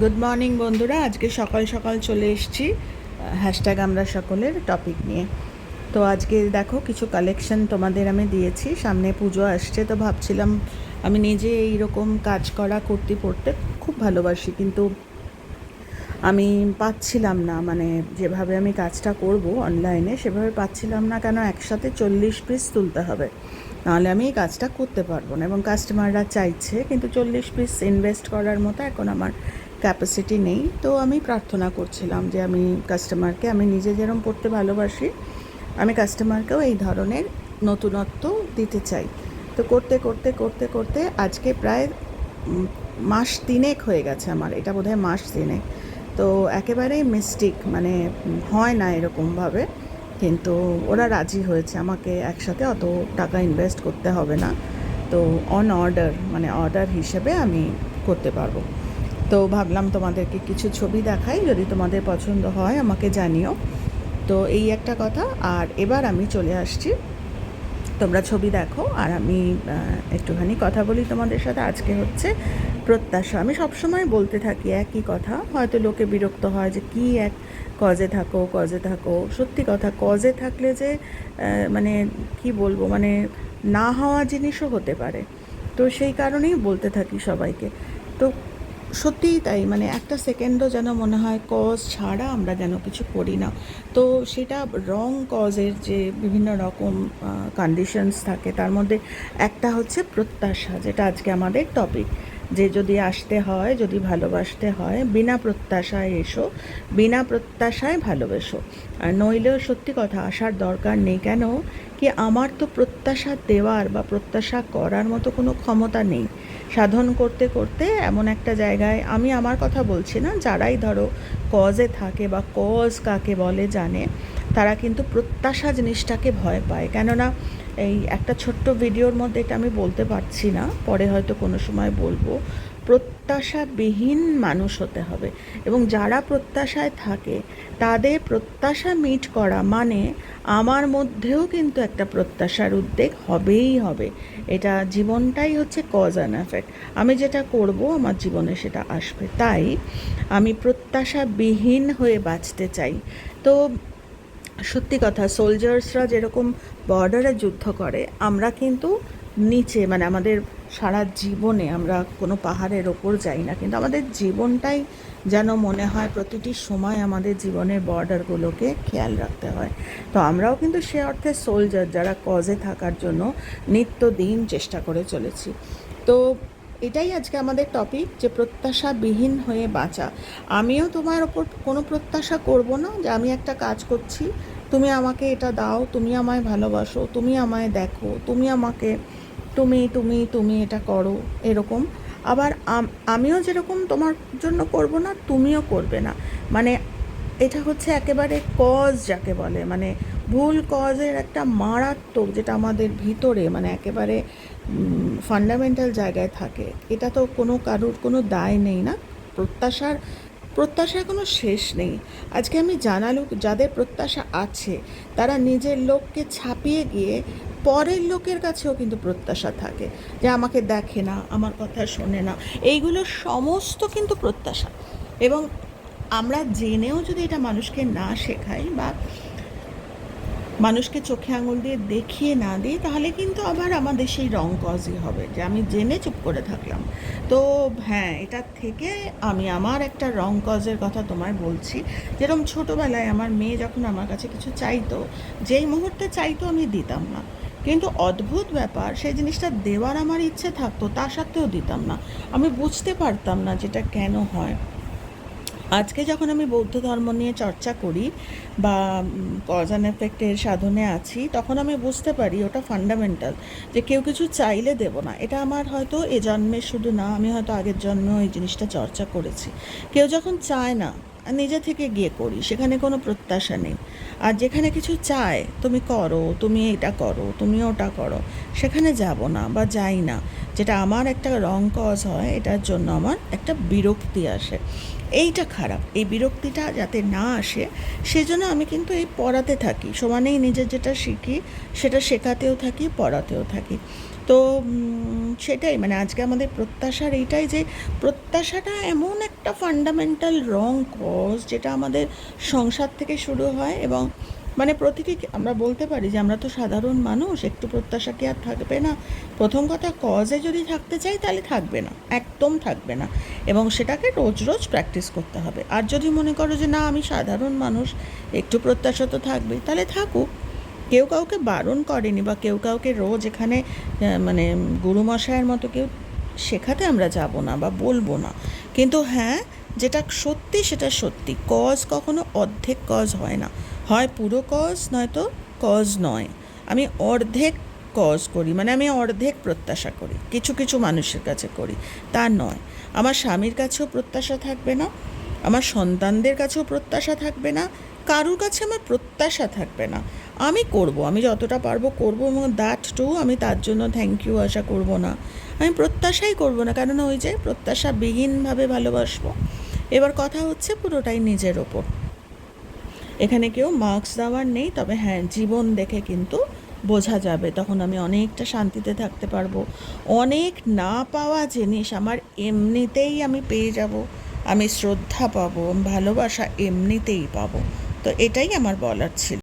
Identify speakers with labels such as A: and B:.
A: Good morning বন্ধুরা। আজকে সকাল সকাল চলে এসেছি হ্যাশট্যাগ আমরা সকলের টপিক নিয়ে। তো আজকে দেখো, কিছু কালেকশন তোমাদের আমি দিয়েছি। সামনে পুজো আসছে, তো ভাবছিলাম আমি নিজে এইরকম কাজ করা, কুর্তি পরতে খুব ভালোবাসি, কিন্তু আমি পাচ্ছিলাম না। মানে যেভাবে আমি কাজটা করব অনলাইনে সেভাবে পাচ্ছিলাম না কেন একসাথে চল্লিশ পিস তুলতে হবে। নাহলে আমি এই কাজটা করতে পারব না, এবং কাস্টমাররা চাইছে, কিন্তু চল্লিশ পিস ইনভেস্ট করার মতো এখন আমার ক্যাপাসিটি নেই। তো আমি প্রার্থনা করছিলাম যে আমি কাস্টমারকে আমি নিজে যেরকম পড়তে ভালোবাসি, আমি কাস্টমারকেও এই ধরনের নতুনত্ব দিতে চাই। তো করতে করতে করতে করতে আজকে প্রায় মাস তিনেক হয়ে গেছে আমার, এটা বোধহয় মাস তিনেক। তো একেবারেই মিস্টিক মানে হয় না এরকমভাবে, কিন্তু ওরা রাজি হয়েছে আমাকে একসাথে, অত টাকা ইনভেস্ট করতে হবে না। তো অন অর্ডার মানে অর্ডার হিসেবে আমি করতে পারব। তো ভাবলাম তোমাদেরকে কিছু ছবি দেখাই, যদি তোমাদের পছন্দ হয় আমাকে জানিও। তো এই একটা কথা, আর এবার আমি চলে আসছি। তোমরা ছবি দেখো, আর আমি একটুখানি কথা বলি তোমাদের সাথে। আজকে হচ্ছে প্রত্যাশা। আমি সবসময় বলতে থাকি একই কথা, হয়তো লোকে বিরক্ত হয় যে কি এক কজে থাকো কজে থাকো। সত্যি কথা কজে থাকলে যে মানে কি বলব মানে না হওয়া জিনিসও হতে পারে। তো সেই কারণেই বলতে থাকি সবাইকে। তো সত্যিই তাই মানে একটা সেকেন্ডও যেন মনে হয় কজ ছাড়া আমরা যেন কিছু করি না। তো সেটা রং কজের যে বিভিন্ন রকম কন্ডিশনস থাকে, তার মধ্যে একটা হচ্ছে প্রত্যাশা, যেটা আজকে আমাদের টপিক যে যদি আসতে হয়, যদি ভালোবাসতে হয়, বিনা প্রত্যাশায় এসো, বিনা প্রত্যাশায় ভালোবেসো। আর নইলেও সত্যি কথা, আসার দরকার নেই। কেন? কি আমার তো প্রত্যাশা দেওয়ার বা প্রত্যাশা করার মতো কোনো ক্ষমতা নেই। সাধন করতে করতে এমন একটা জায়গায় আমি আমার কথা বলছি না, যারাই ধরো কজে থাকে বা কজ কাকে বলে জানে, তারা কিন্তু প্রত্যাশা জিনিসটাকে ভয় পায়। কেননা এই একটা ছোট্ট ভিডিওর মধ্যে এটা আমি বলতে পারছি না, পরে হয়তো কোনো সময় বলব। প্রত্যাশাবিহীন মানুষ হতে হবে এবং যারা প্রত্যাশায় থাকে, তাদের প্রত্যাশা মিট করা মানে আমার মধ্যেও কিন্তু একটা প্রত্যাশার উদ্বেগ হবেই হবে। এটা জীবনটাই হচ্ছে কজ অ্যান্ড এফেক্ট আমি যেটা করব, আমার জীবনে সেটা আসবে। তাই আমি প্রত্যাশাবিহীন হয়ে বাঁচতে চাই। তো সত্যি কথা সোলজার্সরা যেরকম বর্ডারে যুদ্ধ করে, আমরা কিন্তু নিচে মানে আমাদের সারা জীবনে আমরা কোনো পাহাড়ের ওপর যাই না, কিন্তু আমাদের জীবনটাই যেন মনে হয় প্রতিটি সময় আমাদের জীবনের বর্ডারগুলোকে খেয়াল রাখতে হয়। তো আমরাও কিন্তু সে অর্থে সোলজার যারা কজে থাকার জন্য নিত্যদিন চেষ্টা করে চলেছি। তো এটাই আজকে আমাদের টপিক যে প্রত্যাশাবিহীন হয়ে বাঁচা। আমিও তোমার ওপর কোনো প্রত্যাশা করব না যে আমি একটা কাজ করছি, তুমি আমাকে এটা দাও, তুমি আমায় ভালোবাসো, তুমি আমায় দেখো, তুমি আমাকে, তুমি তুমি তুমি এটা করো, এরকম। আবার আমিও যেরকম তোমার জন্য করব না, তুমিও করবে না। মানে এটা হচ্ছে একেবারে কজ যাকে বলে। মানে ভুল কজের একটা মারাত্মক যেটা আমাদের ভিতরে মানে একেবারে ফান্ডামেন্টাল জায়গায় থাকে, এটা তো কোনো কারুর কোনো দায় নেই না। প্রত্যাশার প্রত্যাশার কোনো শেষ নেই। আজকে আমি জানালো, যাদের প্রত্যাশা আছে, তারা নিজের লোককে ছাপিয়ে গিয়ে পরের লোকের কাছেও কিন্তু প্রত্যাশা থাকে, যে আমাকে দেখে না, আমার কথা শোনে না। এইগুলো সমস্ত কিন্তু প্রত্যাশা। এবং আমরা জেনেও যদি এটা মানুষকে না শেখাই বা মানুষকে চোখে আঙুল দিয়ে দেখিয়ে না দিই, তাহলে কিন্তু আবার আমাদের সেই রং কজই হবে যে আমি জেনে চুপ করে থাকলাম। তো হ্যাঁ এটার থেকে আমি আমার একটা রং কজের কথা তোমায় বলছি। যেরকম ছোটোবেলায় আমার মেয়ে যখন আমার কাছে কিছু চাইতো, যেই মুহূর্তে চাইতো আমি দিতাম না। কিন্তু অদ্ভুত ব্যাপার, সেই জিনিসটা দেওয়ার আমার ইচ্ছে থাকতো তা সত্ত্বেও দিতাম না। আমি বুঝতে পারতাম না যেটা কেন হয়। আজকে যখন আমি বৌদ্ধ ধর্ম নিয়ে চর্চা করি বা কজ অ্যান্ড এফেক্টের সাধনে আছি, তখন আমি বুঝতে পারি ওটা ফান্ডামেন্টাল যে কেউ কিছু চাইলে দেব না। এটা আমার হয়তো এ জন্মে শুধু না, আমি হয়তো আগের জন্মেও এই জিনিসটা চর্চা করেছি। কেউ যখন চায় না নিজে থেকে গিয়ে করি, সেখানে কোনো প্রত্যাশা নেই। আর যেখানে কিছু চায়, তুমি করো, তুমি এটা করো, তুমি ওটা করো, সেখানে যাব না বা যাই না। যেটা আমার একটা রং কজ হয়, এটার জন্য আমার একটা বিরক্তি আসে। এইটা খারাপ, এই বিরক্তিটা যাতে না আসে, সেজন্য আমি কিন্তু এই পড়াতে থাকি। সমানেই নিজের যেটা শিখি, সেটা শেখাতেও থাকি, পড়াতেও থাকি। তো সেটাই মানে আজকে আমাদের প্রত্যাশার এইটাই যে প্রত্যাশাটা এমন একটা ফান্ডামেন্টাল রং কজ যেটা আমাদের সংসার থেকে শুরু হয় এবং মানে প্রতিটি আমরা বলতে পারি যে আমরা তো সাধারণ মানুষ, একটু প্রত্যাশা কি আর থাকবে না? প্রথম কথা কজে যদি থাকতে চাই তাহলে থাকবে না, একদম থাকবে না এবং সেটাকে রোজ রোজ প্র্যাকটিস করতে হবে। আর যদি মনে করো যে না, আমি সাধারণ মানুষ, একটু প্রত্যাশা তো থাকবেই, তাহলে থাকুক। কেউ কাউকে বারণ করেনি বা কেউ কাউকে রোজ এখানে মানে গুরুমশায়ের মতো কেউ শেখাতে আমরা যাব না বা বলব না। কিন্তু হ্যাঁ যেটা সত্যি সেটা সত্যি। কজ কখনো অর্ধেক কজ হয় না। হয় পুরো কজ নয়তো কজ নয়। আমি অর্ধেক কজ করি মানে আমি অর্ধেক প্রত্যাশা করি। কিছু কিছু মানুষের কাছে করি, তা নয়। আমার স্বামীর কাছেও প্রত্যাশা থাকবে না, আমার সন্তানদের কাছেও প্রত্যাশা থাকবে না, কারুর কাছে আমার প্রত্যাশা থাকবে না। আমি করব, আমি যতটা পারব করব এবং দ্যাট টু আমি তার জন্য থ্যাংক ইউ আশা করব না। আমি প্রত্যাশাই করব না, কেননা ওই যে প্রত্যাশা বিহীনভাবে ভালোবাসবো। এবার কথা হচ্ছে পুরোটাই নিজের ওপর। এখানে কেউ মার্কস দেওয়ার নেই, তবে হ্যাঁ জীবন দেখে কিন্তু বোঝা যাবে, তখন আমি অনেকটা শান্তিতে থাকতে পারব। অনেক না পাওয়া জিনিস আমার এমনিতেই আমি পেয়ে যাব, আমি শ্রদ্ধা পাবো, ভালোবাসা এমনিতেই পাবো। তো এটাই আমার বলার ছিল।